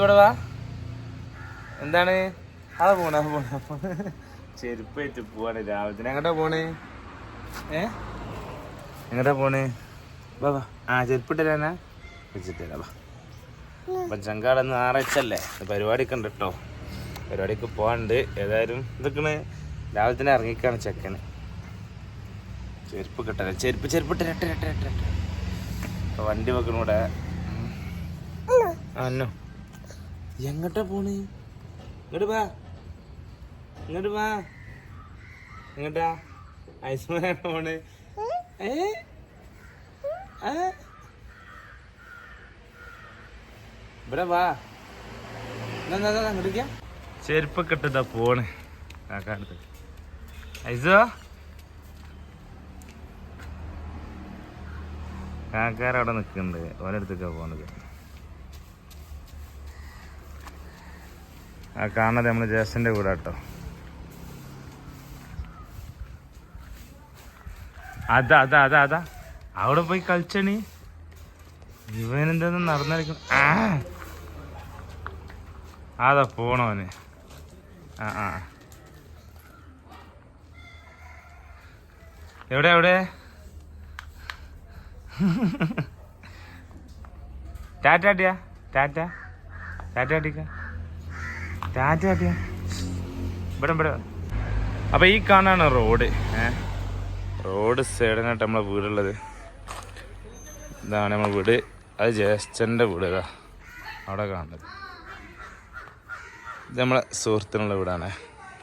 ഇവിടെ വാ. എന്താണ്? അതാ പോണ പോണ ചെരുപ്പ് വെച്ച് പോവാണ് രാവിലെ. എങ്ങോട്ടാ പോണേ? ഏ? എങ്ങോട്ടാ പോണേ? വാ വാ. ആ ചെരുപ്പിട്ടില്ലാനാ വെച്ചിട്ടില്ല വാ. അപ്പം ചങ്കാടന്ന് ആറച്ചല്ലേ പരിപാടിയൊക്കെ ഉണ്ട് കേട്ടോ പരിപാടിക്ക് പോകാണ്ട് ഏതായാലും ഇതൊക്കെ രാവിലെ തന്നെ ഇറങ്ങിക്കാണ് ചെക്കന്. ചെരുപ്പ് കിട്ടല ചെരുപ്പ് ചെരുപ്പ് ഇട്ട് ഇട്ട് ഇട്ട് ഇട്ട് ഇട്ട്. വണ്ടി വെക്കണൂടെ അന്നോ. എങ്ങോട്ടാ പോണ്? ഇങ്ങോട്ട് വാ. ഇങ്ങോട്ട് വാ. എങ്ങട്ടാ? ഐസ്മാനാണ് പോണ്? ഏ? ആ? ഇവിടെ വാ. അങ്ങോട്ടേക്കാ ചെരുപ്പൊക്കെ ഇട്ടിട്ടാ പോണ്. കാക്കാടുത്ത് ഐസോ? കാക്കാരവിടെ നിൽക്കുന്നുണ്ട് ഓരോരുത്തൊക്കെ പോണത്. ആ കാണാതെ നമ്മൾ ജേസന്റെ കൂടെ കേട്ടോ അതാ അതാ അതാ അതാ. അവിടെ പോയി കളിച്ചണി ഇവനെന്താന്ന് നടന്നിരിക്കും അതാ പോണോന് ആ ആ. എവിടെ എവിടെ? ടാറ്റ അടിയാ. ടാറ്റ. ടാറ്റ അടിക്ക. അപ്പൊ ഈ കാണാണ് റോഡ്. റോഡ് സൈഡിനായിട്ട് നമ്മളെ വീടുള്ളത്. ഇതാണ് നമ്മളെ വീട്. അത് ജ്യേഷ്ഠന്റെ വീട് അവിടെ കാണുന്നത്. ഇത് നമ്മളെ സുഹൃത്തിനുള്ള വീടാണ്.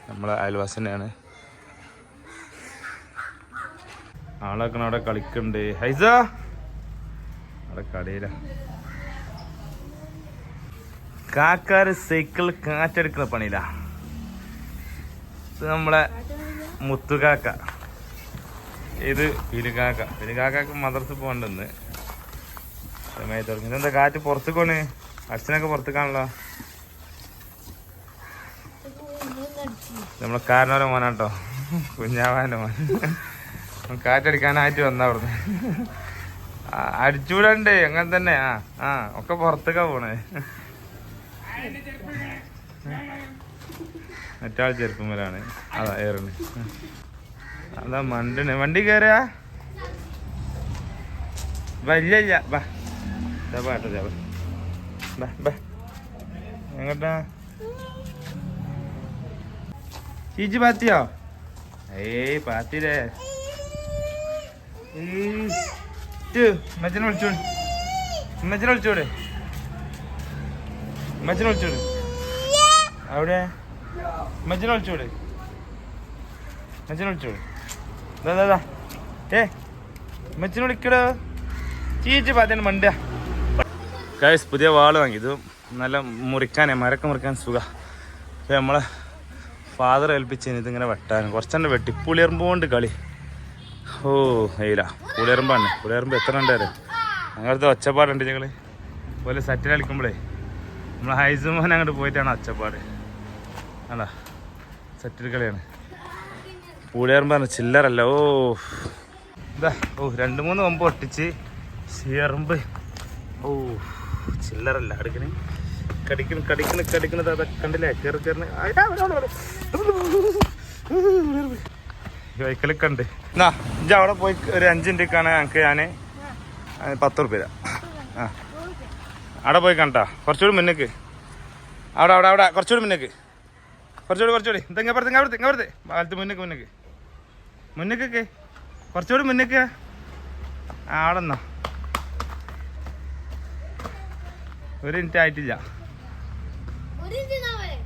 നമ്മളെ അയൽവാസിന്റെയാണ് ആളൊക്കെ അവിടെ കളിക്കുന്നുണ്ട് ഹൈസ! അവിടെ കടയില. കാക്കാര് സൈക്കിൾ കാറ്റെടുക്കുന്ന പണിയില. ഇത് നമ്മളെ മുത്തുകാക്ക ഇത് പിലുകാക്ക പിലുകാക്കാക്ക് മദർസ് പോകണ്ടെന്ന്. സമയത്ത് തുടങ്ങി. ഇതെന്താ കാറ്റ് പുറത്തു പോണ് അച്ഛനൊക്കെ കാണല്ലോ നമ്മളെ കാരണവരെ മോനാട്ടോ. കുഞ്ഞാവാന്റെ മോൻ. കാറ്റടിക്കാനായിട്ട് വന്ന അവിടുന്ന്. അടിച്ചുവിടണ്ടേ അങ്ങനെ തന്നെ? ആ ആ ഒക്കെ പുറത്തേക്കാ പോണേ. മറ്റാൾ ചെറുപ്പമലാണ് അതാ ഏറണ്. അതാ മണ്ടണ് വണ്ടി കയറിയാ ഇല്ല ബാ ഇതാ എങ്ങോട്ടാ? ചീച്ചി പാത്തിയോ? ഏയ് പാത്തിരേ മച്ചനെ വിളിച്ചോട്. മച്ചനെ വിളിച്ചോട്. മച്ചനെ വിളിച്ചോട്. അവിടെ? മച്ചനെ വിളിച്ചോട്. മച്ചനെ വിളിച്ചോട്. ദാ ഏ മച്ചനെ വിളിക്കടോ. ചീച്ച് പാത്തേന് മണ്ട. ഗൈസ് പുതിയ വാൾ വാങ്ങി. ഇത് നല്ല മുറിക്കാനേ മരക്ക മുറിക്കാൻ സുഖ. നമ്മളെ ഫാദർ ഏൽപ്പിച്ചതിന് ഇതിങ്ങനെ വെട്ടാൻ. കുറച്ചെണ്ണം വെട്ടി. പുളിയറുമ്പ് കൊണ്ട് കളി. ഓ ഏയില്ല പുളിയറുമ്പാണ്. പുളിയറുമ്പ് എത്ര ഉണ്ടായിരുന്നു അങ്ങനത്തെ ഒച്ചപ്പാടുണ്ട് ഞങ്ങൾ പോലെ സെറ്റിൽ കളിക്കുമ്പോഴേ നമ്മൾ ഹൈസുമോൻ അങ്ങോട്ട് പോയിട്ടാണ് അച്ചപ്പാട് അല്ല സെറ്റിൽ കളിയാണ്. പുളിയറുമ്പാണ് ചില്ലറല്ല ഓ. ഇതാ ഓ രണ്ട് മൂന്ന് കൊമ്പ് ഒട്ടിച്ച് ചേറുമ്പ് ഓ ചില്ലറല്ല അടുക്കണേ. കടിക്കണ കടിക്കണ കടിക്കണത് അതൊക്കെ കണ്ടില്ലേ? കയറി കയറി വൈക്കലൊക്കെ ഉണ്ട്. എന്നാ ഇജ്ജ് അവിടെ പോയി ഒരു അഞ്ചിന്റെ കാണാൻ ഞങ്ങൾക്ക് ഞാൻ പത്ത് റുപ്യ ആ. അവിടെ പോയി കണ്ടാ. കുറച്ചുകൂടി മുന്നേക്ക്. അവിടെ അവിടെ അവിടെ. കുറച്ചുകൂടി മുന്നേക്ക്. കുറച്ചുകൂടി കുറച്ചുകൂടി. ഇതെങ്ങനെ പുറത്ത് ഇങ്ങനെ പുറത്ത് ഇങ്ങനെ പുറത്ത് വലത്ത് മുന്നേക്ക് മുന്നേക്ക്. മുന്നേക്കൊക്കെ. കുറച്ചുകൂടി മുന്നേക്ക്. ആ അവിടെ നിന്നോ. ഒരു മിനിറ്റ് ആയിട്ടില്ല.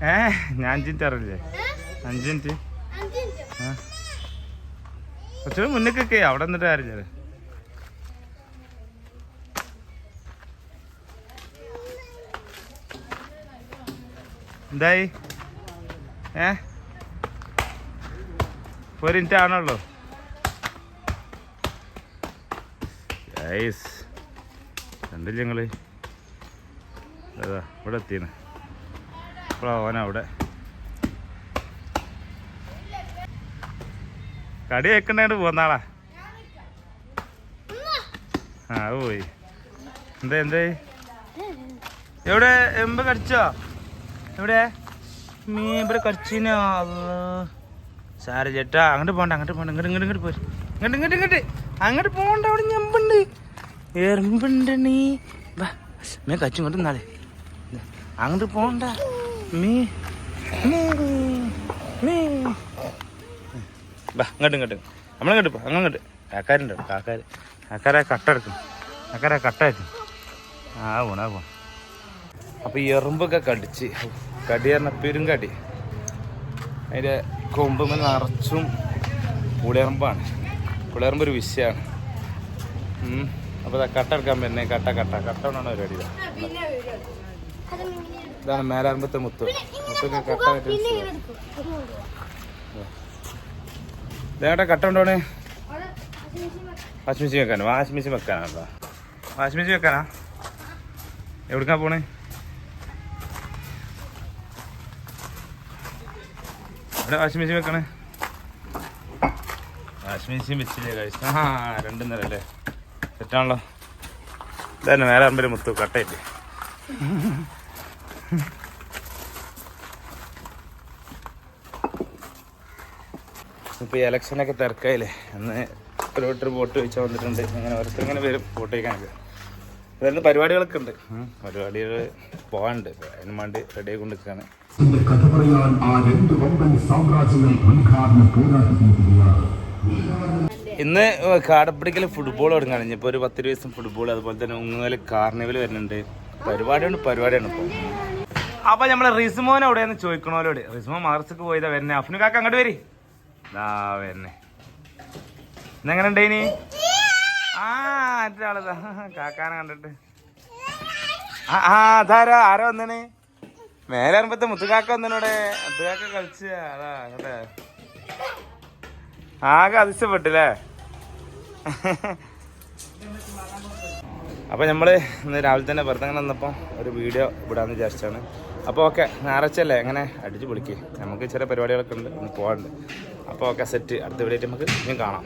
ഏ ഞാൻ അഞ്ച് മിനിറ്റ് അറിയില്ലേ? അഞ്ച് മിനിറ്റ്. ആ. കുറച്ചുകൂടി മുന്നേക്കൊക്കെ. അവിടെ നിന്നിട്ട് അറിയില്ലേ എന്തായി? ഏ? ഒരു മിനിറ്റ് ഐസ്. കണ്ടില്ല ഞങ്ങൾ അതാ ഇവിടെ എത്തിയാണ് ഇപ്പോഴാണ് അവിടെ. കടി വെക്കണ്ടായിട്ട് പോന്നാളാ ആ പോയി. എന്താ എന്തേ എവിടെ? എമ്പ് കടിച്ചോ? എവിടെ? മീൻ ഇവിടെ കടിച്ചിനോ സാര ചേട്ടാ അങ്ങോട്ട് പോണ്ട അങ്ങോട്ട് പോണ്ട. ഇങ്ങോട്ട് ഇങ്ങോട്ട് ഇങ്ങോട്ട് പോര്. ഇങ്ങോട്ട് ഇങ്ങോട്ട് ഇങ്ങോട്ട്. അങ്ങോട്ട് പോണ്ട അവിടെ ഞെമ്പുണ്ട്. എറുമ്പുണ്ട് നീ. വാ മേ കച്ചു ഇങ്ങോട്ട് നാളെ അങ്ങോട്ട് പോണ്ട. മീ മീ വാ ഇങ്ങോട്ട് ഇങ്ങോട്ട്. നമ്മളിങ്ങോട്ട് പോ അങ്ങോട്ട്. കാക്കാരുണ്ടോ കാക്കാര് കാക്കാരെ കട്ട എടുക്കും. കാക്കാരെ കട്ട വെച്ചു. ആ പോണാ പോ അപ്പൊ ഈ എറുമ്പൊക്കെ കടിച്ച്. കടി പറഞ്ഞ പെരും കടി അതിന്റെ കൊമ്പുമ്മ നിറച്ചും പുളിയറമ്പാണ്. പുളിയറമ്പ് ഒരു വിഷയമാണ് അപ്പൊ ദാ കട്ട എടുക്കാൻ പറ്റുന്നത് കട്ട കട്ട. കട്ട കൊണ്ടാണ് പരിപാടി ഇതാ. ഇതാണ് മേലാറുമ്പത്തെ മുത്ത്. മുത്തൊക്കെ കട്ട ഇതേട്ടാ കട്ട കൊണ്ടോണേ വാഷിംഗ് മെഷീൻ വെക്കാനോ? വാഷിംഗ് മെഷീൻ വെക്കാനാ? വാഷിംഗ് മെഷീൻ വെക്കാനാ? എവിടുക്കാ പോണേ? ഇവിടെ വാഷിംഗ് മെഷീൻ വെക്കണേ. വാഷിംഗ് മെഷീൻ വെച്ചില്ലേ കഴിച്ചു ആ രണ്ടും നേരം അല്ലേ? സെറ്റാണല്ലോ ഇതന്നെ നേരെ അമ്പലം മുത്തു കട്ടയില്ലേ? ഇപ്പൊ ഈ ഇലക്ഷനൊക്കെ തിരക്കായില്ലേ? അന്ന് ഒരു വോട്ട് ചോദിച്ചാൽ വന്നിട്ടുണ്ട്. അങ്ങനെ ഓരോരുത്തർ ഇങ്ങനെ വരും വോട്ട് ചോദിക്കാനൊക്കെ. വരുന്ന പരിപാടികളൊക്കെ ഉണ്ട്. പരിപാടികൾ പോകാനുണ്ട്. അതിന് വേണ്ടി റെഡി ആയിക്കൊണ്ട് കൊണ്ടിരിക്കുകയാണ് കഥ പറയാൻ ആ രണ്ട് വമ്പൻ സാമ്രാജ്യങ്ങൾ ഉദ്ഘാടന പോരാട്ടത്തിനെത്തിയാണ് ഇന്ന് കാടപ്പിടിക്കൽ ഫുട്ബോൾ തുടങ്ങാണ്. ഇനിയിപ്പോൾ ഒരു പത്ത് ദിവസം ഫുട്ബോൾ അതുപോലെ തന്നെ ഉങ്ങുന്നതിൽ കാർണിവൽ വരുന്നുണ്ട്. പരിപാടിയാണ് പരിപാടിയാണ് ഇപ്പോൾ അപ്പൊ നമ്മളെ റിസ്മോൻ എവിടെയെന്ന് ചോദിക്കണോലോട് റിസ്മോ മദർസക്ക് പോയതാ വരുന്നേ. അഫ്നു കാക്ക അങ്ങോട്ട് വരി. ആ വരുന്നേ. ഇന്നെങ്ങനെ ഉണ്ടേനി? ആ മറ്റൊരാളതാ കാക്കാനെ കണ്ടിട്ട്. ആ അതാരാ? ആരാ വന്നേ മേലെ വരുമ്പത്തെ മുത്തുകാക്ക വന്നനോടെ? മുത്തുകാക്ക കളിച്ച അതാ കേട്ടെ ആകെ അതിശയപ്പെട്ടില്ലേ? അപ്പോൾ നമ്മൾ ഇന്ന് രാവിലെ തന്നെ വെറുതെ അങ്ങനെ വന്നപ്പോൾ ഒരു വീഡിയോ ഇവിടാന്ന് വിചാരിച്ചാണ്. അപ്പോൾ ഓക്കെ ഞായറാഴ്ചയല്ലേ എങ്ങനെ അടിച്ച് വിളിക്കേ നമുക്ക് ചെറിയ പരിപാടികളൊക്കെ ഉണ്ട് ഒന്ന് പോകാനുണ്ട് അപ്പോൾ ഓക്കെ സെറ്റ് അടുത്ത വീഡിയോ നമുക്ക് ഇനിയും കാണാം.